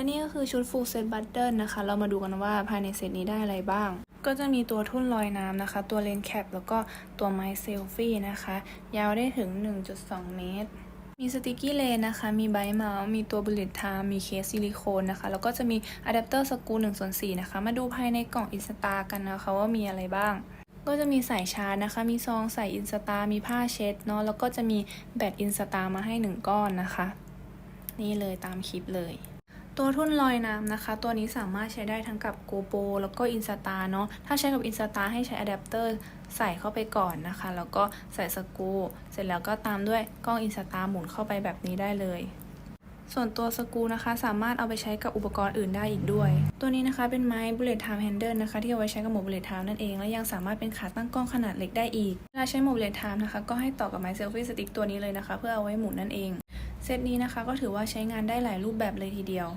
และนี่ก็คือชุด full set button นะคะ เรามาดูกันว่าภายในเซตนี้ได้อะไรบ้าง ก็จะมีตัวทุ่นลอยน้ำนะคะ ตัวเลนส์แคปแล้วก็ตัวไม้เซลฟี่นะคะ ยาวได้ถึง 1.2 เมตร มีสติกกี้เลนนะคะ มีไบเมาส์ มีตัวบุลเลตไทม์มีเคสซิลิโคนนะคะ แล้วก็จะมีอะแดปเตอร์สกู1ส่วน4นะคะ มาดูภายในกล่องอินสตากันนะคะว่ามีอะไรบ้างก็จะมีสายชาร์จนะคะ มีซองใส่อินสตา มีผ้าเช็ดเนาะ แล้วก็จะมีแบตอินสตามาให้ 1 ก้อนนะคะ นี่เลยตามคลิปเลย ตัวทุ่นลอยน้ำนะคะ ตัวนี้สามารถใช้ได้ทั้งกับ GoPro แล้วก็ Insta เนาะถ้าใช้กับ Insta ให้ใช้อะแดปเตอร์ใส่เข้าไปก่อนนะคะ แล้วก็ใส่สกูเสร็จแล้วก็ตามด้วยกล้อง Insta หมุนเข้าไปแบบนี้ได้เลยส่วนตัวสกูนะคะสามารถเอาไปใช้กับอุปกรณ์อื่นได้อีกด้วย ตัวนี้นะคะเป็นไม้ Bullet Time Handle นะคะ ที่เอาไว้ใช้กับโหมด Bullet Time นั่นเอง และยังสามารถเป็นขาตั้งกล้องขนาดเล็กได้อีกเวลาใช้โหมด Bullet Time นะคะ ก็ให้ต่อกับไม้ Selfie Stick ตัวนี้เลยนะคะ เพื่อเอาไว้หมุนนั่นเอง เซตนี้นะคะก็ถือว่าใช้งานได้หลายรูปแบบเลยทีเดียว